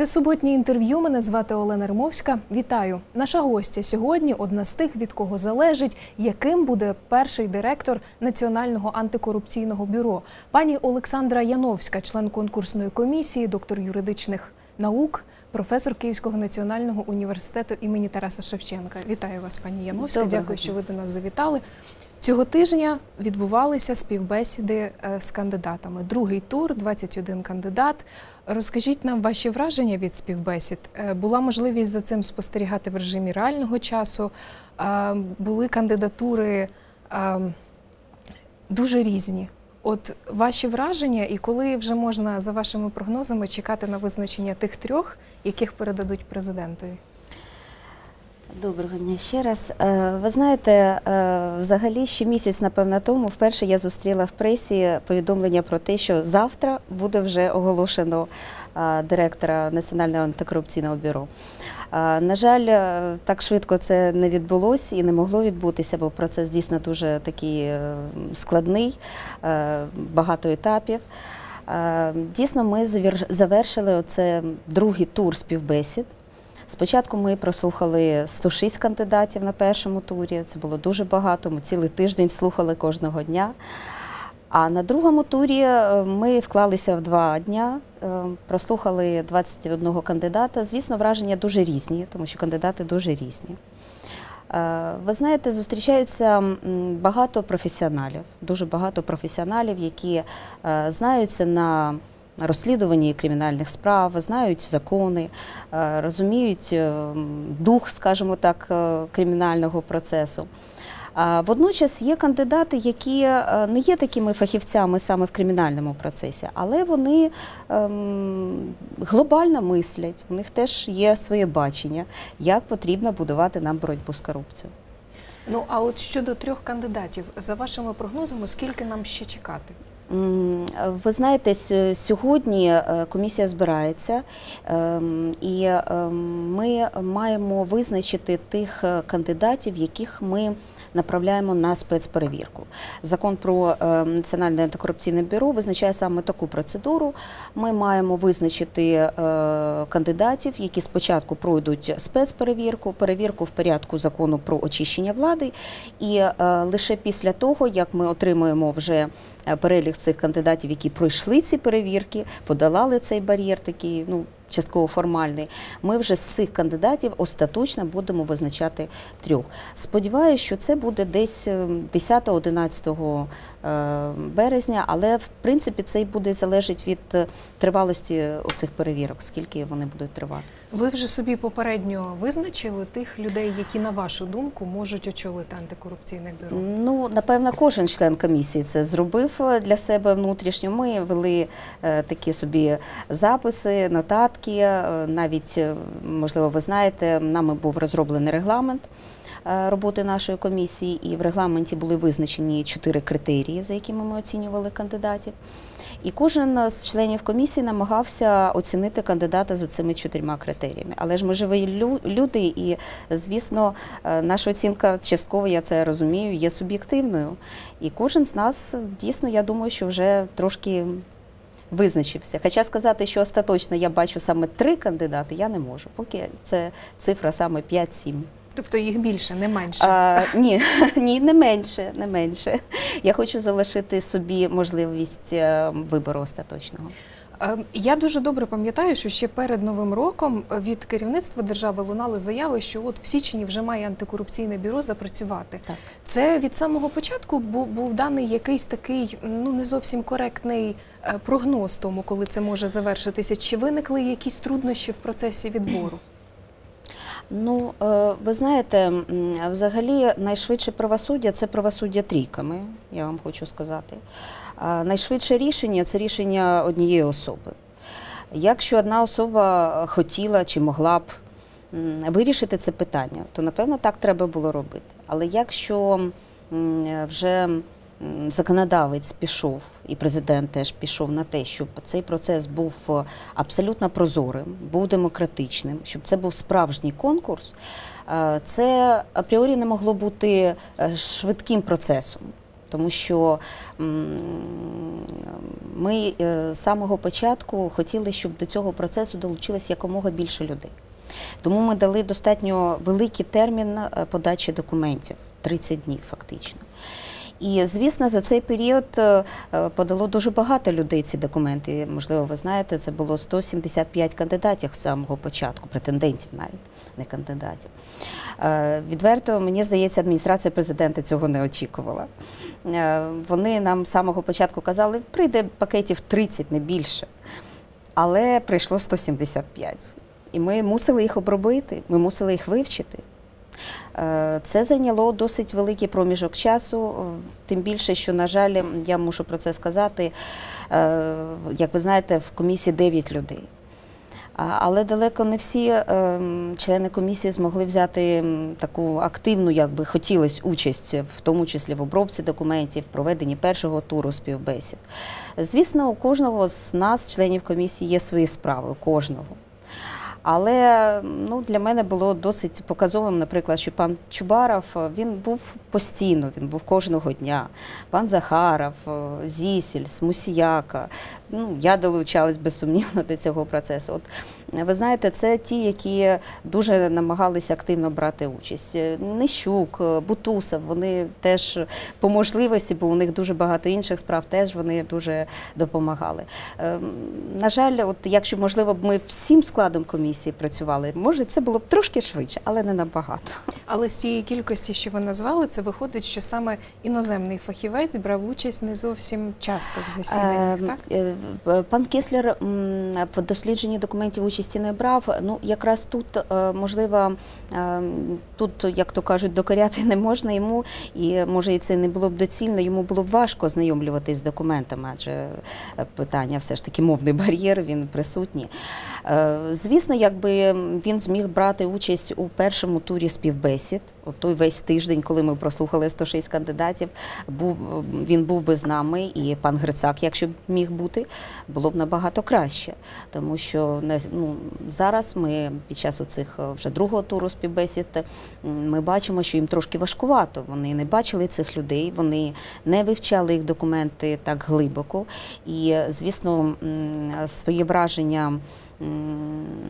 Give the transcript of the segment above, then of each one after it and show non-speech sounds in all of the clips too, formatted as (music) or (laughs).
Це суботнє інтерв'ю. Мене звати Олена Римовська. Вітаю. Наша гостя сьогодні одна з тих, від кого залежить, яким буде перший директор Національного антикорупційного бюро. Пані Олександра Яновська, член конкурсної комісії, доктор юридичних наук, професор Київського національного університету імені Тараса Шевченка. Вітаю вас, пані Яновська. Доброго Дякую, що ви до нас завітали. Цього тижня відбувалися співбесіди е, з кандидатами. Другий тур, 21 кандидат. Розкажіть нам ваші враження від співбесід. Е, Була можливість за цим спостерігати в режимі реального часу. Е, Були кандидатури дуже різні. От ваші враження, і коли вже можна за вашими прогнозами чекати на визначення тих трьох, яких передадуть президентові? Доброго дня ще раз. Е, Ви знаєте, е, взагалі ще місяць, напевно, тому вперше я зустріла в пресі повідомлення про те, що завтра буде вже оголошено е, директора Національного антикорупційного бюро. На жаль, так швидко це не відбулося і не могло відбутися, бо процес дійсно дуже такий складний, багато етапів. Дійсно, ми завершили оце другий тур співбесід. Спочатку ми прослухали 106 кандидатів на першому турі. Це було дуже багато. Ми цілий тиждень слухали кожного дня. А на другому турі е, ми вклалися в два дня, е, прослухали 21 кандидата. Звісно, враження дуже різні, тому що кандидати дуже різні. Е, Ви знаєте, зустрічаються багато професіоналів, дуже багато професіоналів, які знаються на розслідуванні кримінальних справ, знають закони, е, розуміють е, дух, скажімо так, е, кримінального процесу. Водночас є кандидати, які не є такими фахівцями саме в кримінальному процесі, але вони ем, глобально мислять, у них теж є своє бачення, як потрібно будувати нам боротьбу з корупцією. Ну а от щодо трьох кандидатів, за вашими прогнозами, скільки нам ще чекати? Ви знаєте, сьогодні е, комісія збирається, ем, і ем, ми маємо визначити тих е, кандидатів, яких ми направляємо на спецперевірку. Закон про е, Національне антикорупційне бюро визначає саме таку процедуру. Ми маємо визначити е, кандидатів, які спочатку пройдуть спецперевірку, перевірку в порядку закону про очищення влади, і е, лише після того, як ми отримуємо вже перелік цих кандидатів, які пройшли ці перевірки, подолали цей бар'єр, такий ну. Частково формальний, ми вже з цих кандидатів остаточно будемо визначати трьох. Сподіваюся, що це буде десь е, 10-11 е, березня, але в принципі це й буде залежить від е, тривалості оцих перевірок, скільки вони будуть тривати. Ви вже собі попередньо визначили тих людей, які, на вашу думку, можуть очолити антикорупційне бюро? Ну, напевно, кожен член комісії це зробив е, для себе внутрішньо. Ми вели е, такі собі записи, нотатки. Е, Навіть, можливо, ви знаєте, нами був розроблений регламент. Роботи нашої комісії, і в регламенті були визначені чотири критерії, за якими ми оцінювали кандидатів. І кожен з членів комісії намагався оцінити кандидата за цими чотирма критеріями. Але ж ми живі люди, і звісно, е, наша оцінка частково, я це розумію, є суб'єктивною. І кожен з нас дійсно, я думаю, що вже трошки визначився. Хоча сказати, що остаточно я бачу саме три кандидати, я не можу. Поки це цифра саме 5-7. Тобто їх більше, не менше. А, ні, (laughs) ні, не менше, не менше. Я хочу залишити собі можливість е, вибору остаточного. Е, Я дуже добре пам'ятаю, що ще перед новим роком від керівництва держави лунали заяви, що от в січні вже має антикорупційне бюро запрацювати. Так. Це від самого початку був, був даний якийсь такий ну не зовсім коректний е, прогноз тому, коли це може завершитися. Чи виникли якісь труднощі в процесі відбору? Ну, е, ви знаєте, взагалі найшвидше правосуддя це правосуддя трійками, я вам хочу сказати. Найшвидше рішення це рішення однієї особи. Якщо одна особа хотіла чи могла б вирішити це питання, то напевно так треба було робити. Але якщо вже законодавець пішов, і президент теж пішов на те, щоб цей процес був е, абсолютно прозорим, був демократичним, щоб це був справжній конкурс, е, це апріорі не могло бути е, швидким процесом. тому що ми з самого початку хотіли, щоб до цього процесу долучилось якомога більше людей. Тому ми дали достатньо великий термін подачі документів 30 днів фактично. І звісно, за цей період е, е, подало дуже багато людей ці документи. Можливо, ви знаєте, це було 175 кандидатів з самого початку, претендентів навіть, не кандидатів. Е, Відверто, мені здається, адміністрація президента цього не очікувала. Вони нам з самого початку казали, прийде пакетів 30, не більше. Але прийшло 175. І ми мусили їх обробити, ми мусили їх вивчити. Е, Це зайняло досить великий проміжок часу, е, тим більше, що, на жаль, я мушу про це сказати. е, Як ви знаєте, в комісії 9 людей. Але далеко не всі члени комісії змогли взяти таку активну, як би хотілося, участь, в тому числі в обробці документів, проведенні першого туру співбесід. Звісно, у кожного з нас, членів комісії, є свої справи, у кожного. Але ну, для мене було досить показовим, наприклад, що пан Чубаров е, він був постійно, він був кожного дня. Пан Захаров, е, Зісіль, Мусіяка. Ну, я долучалась безсумнівно до цього процесу. От е, ви знаєте, це ті, які дуже намагалися активно брати участь. Е, Нищук, е, Бутусов, вони теж по можливості, бо у них дуже багато інших справ, теж вони дуже допомагали. Ем, На жаль, от якщо можливо б ми всім складом комісії працювали, може це було б трошки швидше, але не набагато. Але з тієї кількості, що ви назвали, це виходить, що саме іноземний фахівець брав участь не зовсім часто в засіданнях, Е, так? е, Пан Кеслер в дослідженні документів участі не брав. Ну якраз тут е, можливо, е, тут, як то кажуть, докоряти не можна йому, і може і це не було б доцільно. Йому було б важко ознайомлюватись з документами, адже е, питання все ж таки мовний бар'єр, він присутній. Е, Звісно, якби він зміг брати участь у першому турі співбесід, от той весь тиждень, коли ми прослухали 106 кандидатів, був він був би з нами, і пан Грицак, якщо б міг бути, було б набагато краще. Тому що ну, зараз ми під час оцих е, вже другого туру співбесід ми бачимо, що їм трошки важкувато. Вони не бачили цих людей, вони не вивчали їх документи так глибоко. І, е, звісно, м, свої враження.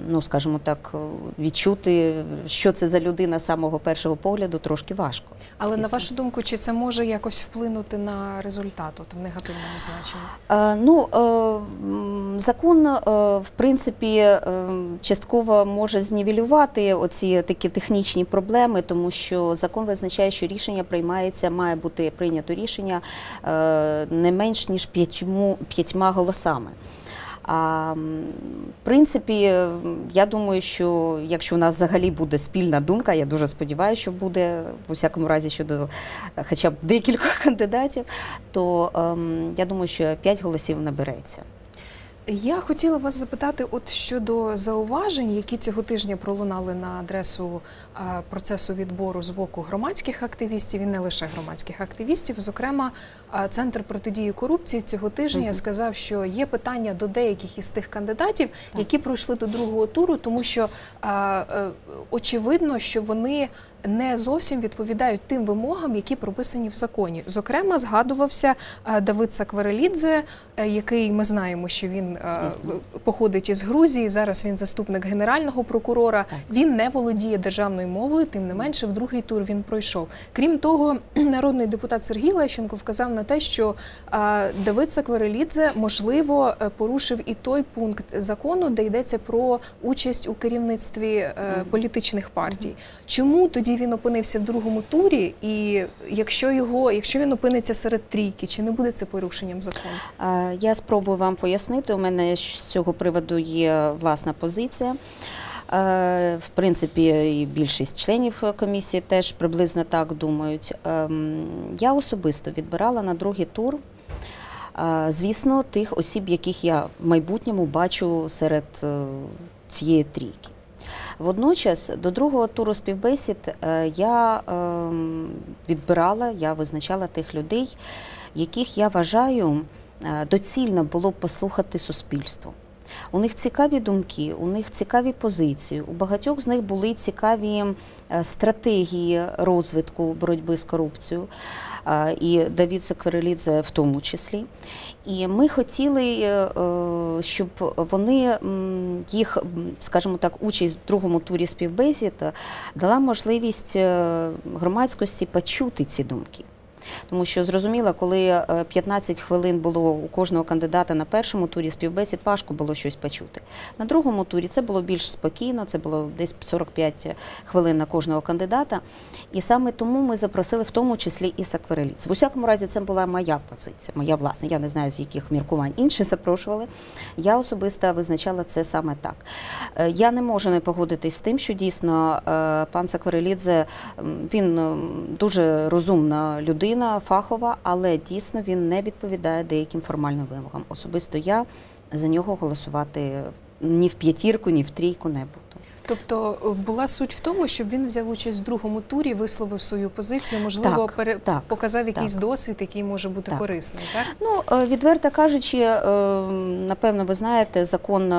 Ну, скажімо так, відчути, що це за людина з самого першого погляду, трошки важко. Але на вашу думку, чи це може якось вплинути на результат от, в негативному значенні? Е, Ну, е, закон, е, в принципі, частково може знівелювати оці такі технічні проблеми, тому що закон визначає, що рішення приймається, має бути прийнято рішення не менш ніж п'ятьма голосами. А в принципі, я думаю, що якщо у нас взагалі буде спільна думка, я дуже сподіваюся, що буде в усякому разі щодо е, хоча б декількох (laughs) кандидатів, то ем, я думаю, що 5 голосів набереться. Я хотіла вас запитати, от щодо зауважень, які цього тижня пролунали на адресу процесу відбору з боку громадських активістів і не лише громадських активістів. Зокрема, центр протидії корупції цього тижня сказав, що є питання до деяких із тих кандидатів, які пройшли до другого туру, тому що е, очевидно, що вони. Не зовсім відповідають тим вимогам, які прописані в законі. Зокрема, згадувався е, Давид Сакварелідзе, е, який ми знаємо, що він е, Звісно. походить із Грузії. Зараз він заступник генерального прокурора. Так. Він не володіє державною мовою, тим не менше, в другий тур він пройшов. Крім того, народний депутат Сергій Лещенко вказав на те, що Давид Сакварелідзе можливо порушив і той пункт закону, де йдеться про участь у керівництві політичних партій. Чому тоді він опинився в другому турі? І якщо його, якщо він опиниться серед трійки, чи не буде це порушенням закону? Е, Я спробую вам пояснити. У мене з цього приводу є власна позиція. Е, В принципі, і більшість членів комісії теж приблизно так думають. Ем, Я особисто відбирала на другий тур, е, звісно, тих осіб, яких я в майбутньому бачу серед цієї трійки. Водночас до другого туру співбесід е, я ем, відбирала, я визначала тих людей, яких я вважаю е, доцільно було б послухати суспільство. У них цікаві думки, у них цікаві позиції. У багатьох з них були цікаві е, стратегії розвитку боротьби з корупцією. І Давід Сакварелідзе в тому числі. І ми хотіли, е, е, щоб вони їх, скажімо так, участь в другому турі співбесід дала можливість громадськості почути ці думки. Тому що зрозуміло, коли е, 15 хвилин було у кожного кандидата на першому турі співбесід, важко було щось почути. На другому турі це було більш спокійно, це було десь 45 хвилин на кожного кандидата. І саме тому ми запросили в тому числі і Саквареліц. В усякому разі, це була моя позиція, моя власна. Я не знаю, з яких міркувань інші запрошували. Я особисто визначала це саме так. Е, Я не можу не погодитись з тим, що дійсно е, пан Сакварелідзе м, він дуже розумна людина, фахова, але дійсно він не відповідає деяким формальним вимогам. Особисто я за нього голосувати ні в п'ятірку, ні в трійку не буду. Тобто е, була суть в тому, щоб він взяв участь в другому турі, висловив свою позицію, можливо, Так, пере... так, показав якийсь так. досвід, який може бути Так. корисний, так? Ну, е, відверто кажучи, е, напевно, ви знаєте, закон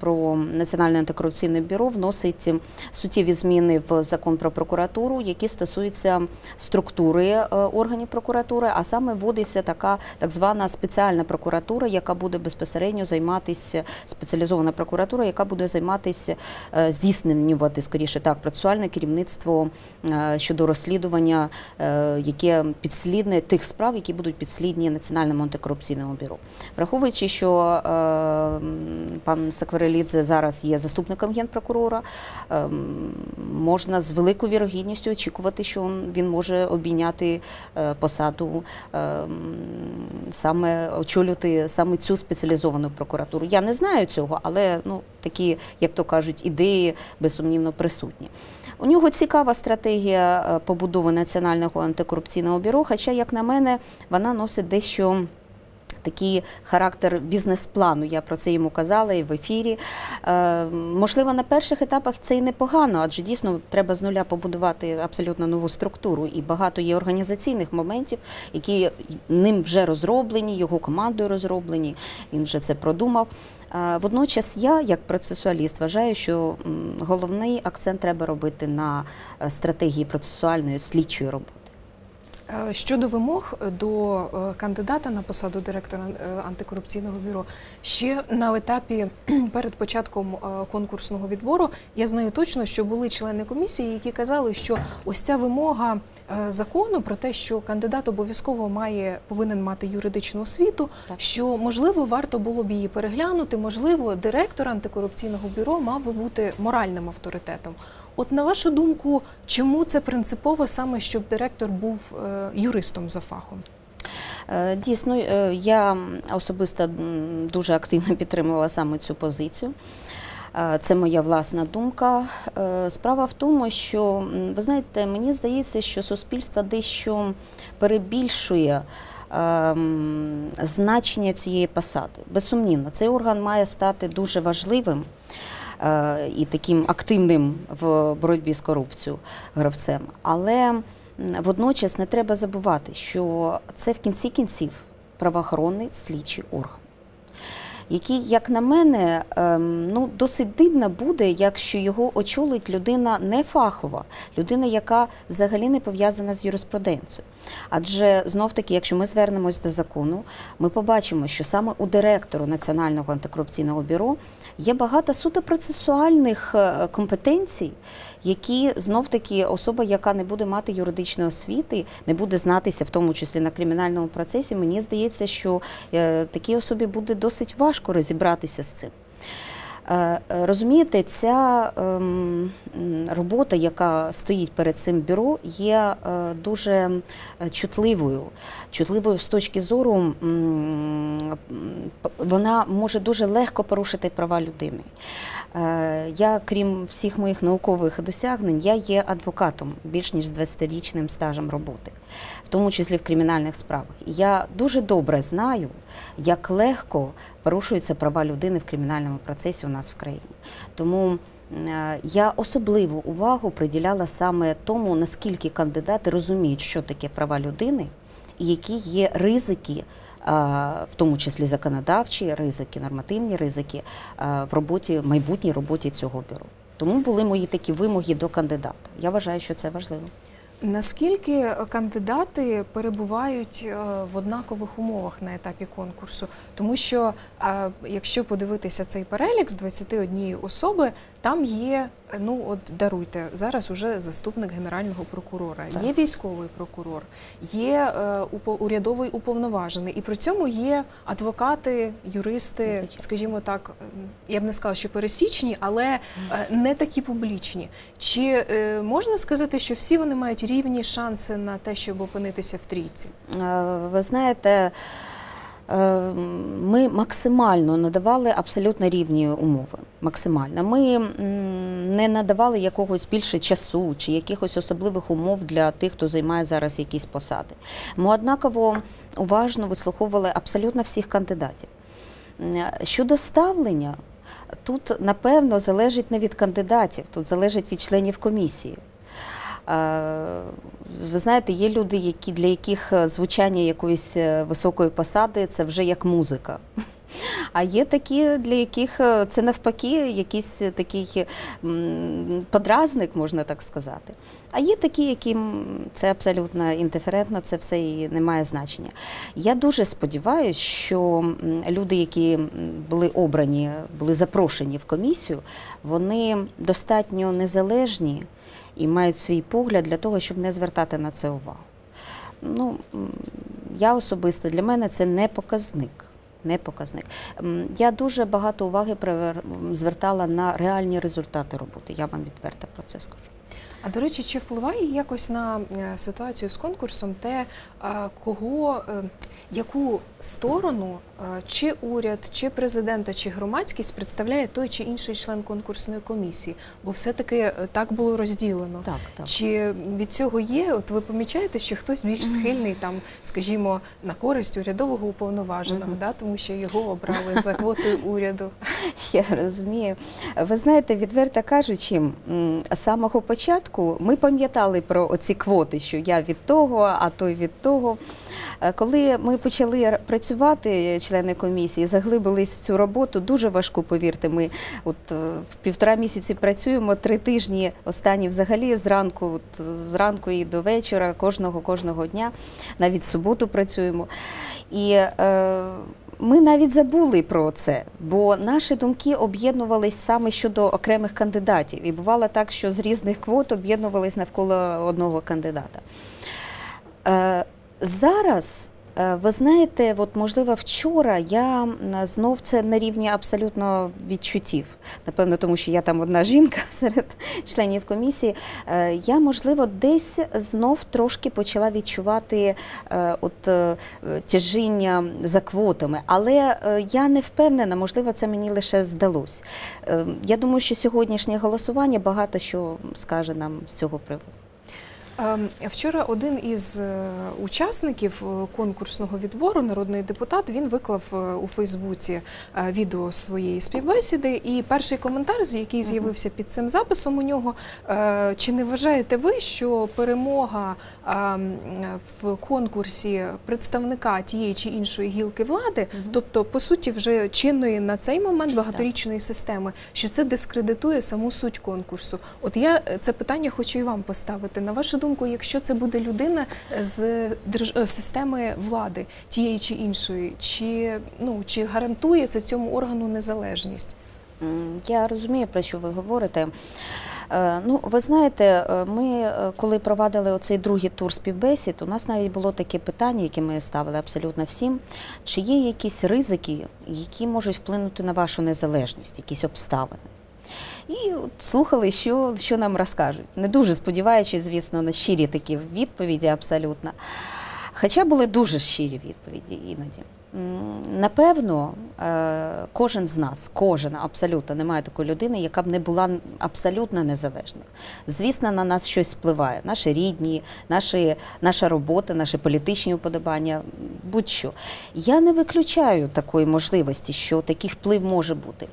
про Національне антикорупційне бюро вносить суттєві зміни в закон про прокуратуру, які стосуються структури органів прокуратури, а саме вводиться така так звана спеціальна прокуратура, яка буде безпосередньо займатися спеціалізована прокуратура, яка буде займатися е, здійснювати скоріше так процесуальне керівництво е, щодо розслідування, е, яке підслідне тих справ, які будуть підслідні Національному антикорупційному бюро. Враховуючи, що е, пан Сакварелідзе зараз є заступником генпрокурора, можна з великою вірогідністю очікувати, що він може обійняти посаду саме очолювати саме цю спеціалізовану прокуратуру. Я не знаю цього, але ну такі, як то кажуть, ідеї безсумнівно присутні. У нього цікава стратегія е, побудови Національного антикорупційного бюро, хоча, як на мене, вона носить дещо. Такий характер бізнес-плану, я про це йому казала і в ефірі. Е, можливо, на перших етапах це і непогано, адже дійсно треба з нуля побудувати абсолютно нову структуру. І багато є організаційних моментів, які ним вже розроблені, його командою розроблені. Він вже це продумав. Водночас я, як процесуаліст, вважаю, що головний акцент треба робити на е, стратегії процесуальної слідчої роботи. Е, Щодо вимог до е, кандидата на посаду директора е, антикорупційного бюро, ще на етапі перед початком конкурсного відбору я знаю точно, що були члени комісії, які казали, що ось ця вимога закону про те, що кандидат обов'язково має повинен мати юридичну освіту, Так. що можливо варто було б її переглянути. Можливо, директор антикорупційного бюро мав би бути моральним авторитетом. От на вашу думку, чому це принципово саме, щоб директор був юристом за фахом? Е, Дійсно, е, я особисто дуже активно підтримувала саме цю позицію. Е, Це моя власна думка. Справа в тому, що ви знаєте, мені здається, що суспільство дещо перебільшує значення цієї посади. Безсумнівно, цей орган має стати дуже важливим і таким активним в боротьбі з корупцією гравцем. Але водночас не треба забувати, що це в кінці кінців правоохоронний слідчий орган. Який, як на мене, ем, ну досить дивно буде, якщо його очолить людина не фахова, людина, яка взагалі не пов'язана з юриспруденцією. Адже знов таки, якщо ми звернемось до закону, ми побачимо, що саме у директору Національного антикорупційного бюро є багато суто процесуальних е, компетенцій, які знов таки особа, яка не буде мати юридичної освіти, не буде знатися, в тому числі на кримінальному процесі. Мені здається, що е, такій особі буде досить важко розібратися з цим. Е, е, Розумієте, ця ем, робота, яка стоїть перед цим бюро, є е, дуже е, чутливою. Чутливою з точки зору, вона може дуже легко порушити права людини. Е, Я, крім всіх моїх наукових досягнень, я є адвокатом більш ніж з 20-річним стажем роботи, в тому числі в кримінальних справах. Я дуже добре знаю, як легко порушуються права людини в кримінальному процесі у нас в країні. Тому я особливу увагу приділяла саме тому, наскільки кандидати розуміють, що таке права людини, і які є ризики в тому числі законодавчі ризики, нормативні ризики в роботі, майбутній роботі цього бюро. Тому були мої такі вимоги до кандидата. Я вважаю, що це важливо. Наскільки кандидати перебувають е, в однакових умовах на етапі конкурсу? Тому що е, якщо подивитися цей перелік з 21 особи, там є ну от даруйте зараз. Уже заступник генерального прокурора, так. є військовий прокурор, є е, урядовий уповноважений, і при цьому є адвокати, юристи, скажімо так, я б не сказала, що пересічні, але не такі публічні. Чи можна сказати, що всі вони мають рівні шанси на те, щоб опинитися в трійці? Ви знаєте. Ми максимально надавали абсолютно рівні умови. Максимально. Ми не надавали якогось більше часу чи якихось особливих умов для тих, хто займає зараз якісь посади. Ми однаково уважно вислуховували абсолютно всіх кандидатів. Щодо ставлення, тут напевно залежить не від кандидатів, тут залежить від членів комісії. Ви знаєте, є люди, які для яких е, звучання якоїсь е, високої посади це вже як музика. (laughs) А є такі, для яких е, це навпаки якийсь такий подразник, можна так сказати. А є такі, яким це абсолютно індиферентно, це все і не має значення. Я дуже сподіваюся, що люди, які були обрані, були запрошені в комісію, вони достатньо незалежні і мають свій погляд для того, щоб не звертати на це увагу. Ну, Я особисто для мене це не показник. Не показник. Я дуже багато уваги звертала на реальні результати роботи. Я вам відверто про це скажу. А до речі, чи впливає якось на е, ситуацію з конкурсом те, кого е, яку сторону е, чи уряд, чи президента, чи громадськість представляє той чи інший член конкурсної комісії? Бо все-таки е, так було розділено. Так, так. Чи від цього є? От ви помічаєте, що хтось більш схильний там, скажімо, на користь урядового уповноваженого, да, тому що його обрали за квотою уряду? (laughs) Я розумію. Ви знаєте, відверто кажучи, з самого початку ми пам'ятали про оці квоти, що я від того, а той від того. Е, коли ми почали працювати, члени комісії, заглибились в цю роботу, дуже важко, повірте, ми от е, півтора місяці працюємо, три тижні останні взагалі зранку, от, зранку і до вечора, кожного кожного дня, навіть суботу працюємо. І е, ми навіть забули про це, бо наші думки об'єднувались саме щодо окремих кандидатів. І бувало так, що з різних квот об'єднувались навколо одного кандидата. Е, Зараз, е, ви знаєте, от можливо, вчора я знов це на рівні абсолютно відчуттів. Напевно, тому що я там одна жінка (laughs) серед членів комісії. Е, я, можливо, десь знов трошки почала відчувати е, от тяжіння за квотами, але я не впевнена, можливо, це мені лише здалось. Я думаю, що сьогоднішнє голосування багато що скаже нам з цього приводу. Ем, вчора один із е, учасників е, конкурсного відбору, народний депутат, він виклав е, у Фейсбуці відео своєї співбесіди. І перший коментар, який з'явився під цим записом, у нього чи не вважаєте ви, що перемога ем, в конкурсі представника тієї чи іншої гілки влади, тобто по суті, вже чинної на цей момент багаторічної системи, що це дискредитує саму суть конкурсу? От я це питання хочу і вам поставити на вашу думку думку, якщо це буде людина з е, системи влади тієї чи іншої, чи ну чи гарантує це цьому органу незалежність? Я розумію, про що ви говорите. Е, ну, ви знаєте, е, ми коли провадили оцей другий тур співбесід, у нас навіть було таке питання, яке ми ставили абсолютно всім. Чи є якісь ризики, які можуть вплинути на вашу незалежність, якісь обставини? І от слухали, що що нам розкажуть. Не дуже сподіваючись, звісно, на щирі такі відповіді абсолютно. Хоча були дуже щирі відповіді іноді. Напевно, е, кожен з нас, кожен абсолютно немає такої людини, яка б не була абсолютно незалежна. Звісно, на нас щось впливає. Наші рідні, наші, наша робота, наші політичні уподобання, будь-що. Я не виключаю такої можливості, що такий вплив може бути.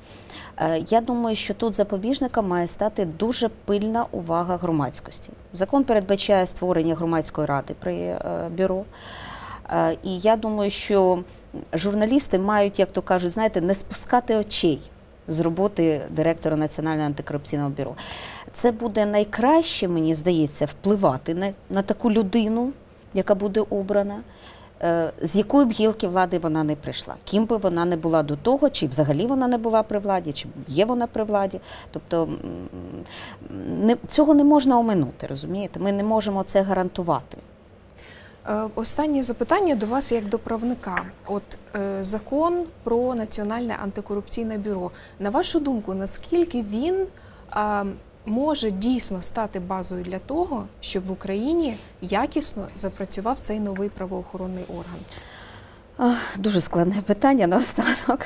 Е, я думаю, що тут запобіжником має стати дуже пильна увага громадськості. Закон передбачає створення громадської ради при е, бюро. Е, І я думаю, що журналісти мають, як то кажуть, знаєте, не спускати очей з роботи директора Національного антикорупційного бюро. Це буде найкраще, мені здається, впливати на, на таку людину, яка буде обрана. Е, З якої б гілки влади вона не прийшла, ким би вона не була до того, чи взагалі вона не була при владі, чи є вона при владі. Тобто не, цього не можна оминути, розумієте? Ми не можемо це гарантувати. Е, Останнє запитання до вас як до правника. От е, закон про національне антикорупційне бюро. На вашу думку, наскільки він е, може дійсно стати базою для того, щоб в Україні якісно запрацював цей новий правоохоронний орган? Дуже складне питання наостанок.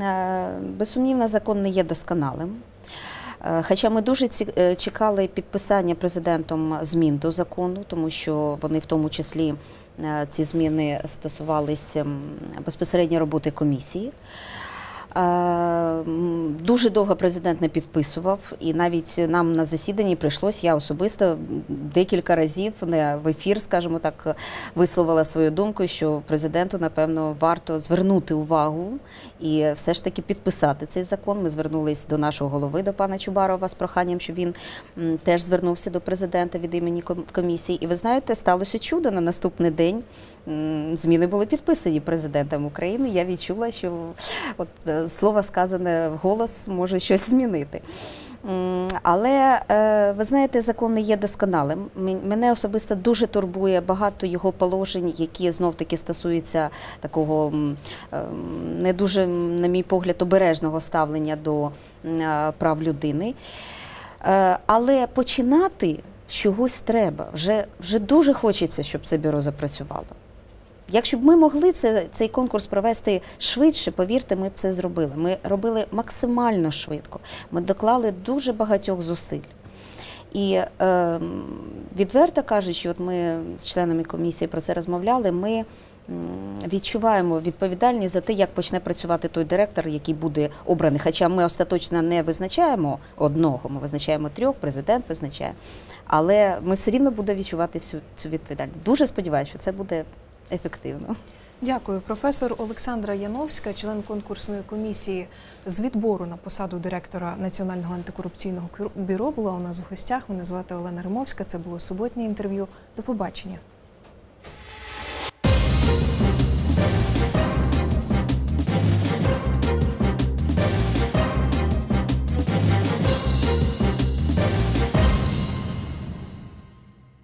Е, Безсумнівно, закон не є досконалим. Е, Хоча ми дуже е, чекали підписання президентом змін до закону, тому що вони в тому числі ці зміни стосувалися м, безпосередньо роботи комісії. Е, Дуже довго президент не підписував, і навіть нам на засіданні прийшлось, я особисто декілька разів не в ефір, скажімо так, висловила свою думку, що президенту, напевно, варто звернути увагу і все ж таки підписати цей закон. Ми звернулись до нашого голови, до пана Чубарова, з проханням, щоб він теж звернувся до президента від імені ком- комісії. І ви знаєте, сталося чудо на наступний день. Зміни були підписані президентом України. Я відчула, що от е, слово сказане вголос може щось змінити. Але е, ви знаєте, закон не є досконалим. Мене особисто дуже турбує багато його положень, які знов таки стосуються такого ем, не дуже, на мій погляд, обережного ставлення до е, прав людини. Е, Але починати чогось треба. Вже, вже дуже хочеться, щоб це бюро запрацювало. Якщо б ми могли це, цей конкурс провести швидше, повірте, ми б це зробили. Ми робили максимально швидко. Ми доклали дуже багатьох зусиль. І е, відверто кажучи, от ми з членами комісії про це розмовляли. Ми відчуваємо відповідальність за те, як почне працювати той директор, який буде обраний. Хоча ми остаточно не визначаємо одного, ми визначаємо трьох, президент визначає. Але ми все рівно будемо відчувати цю, цю відповідальність. Дуже сподіваюся, що це буде ефективно. Дякую, професор Олександра Яновська, член конкурсної комісії з відбору на посаду директора Національного антикорупційного бюро, була у нас в гостях. Мене звати Олена Римовська. Це було суботнє інтерв'ю. До побачення.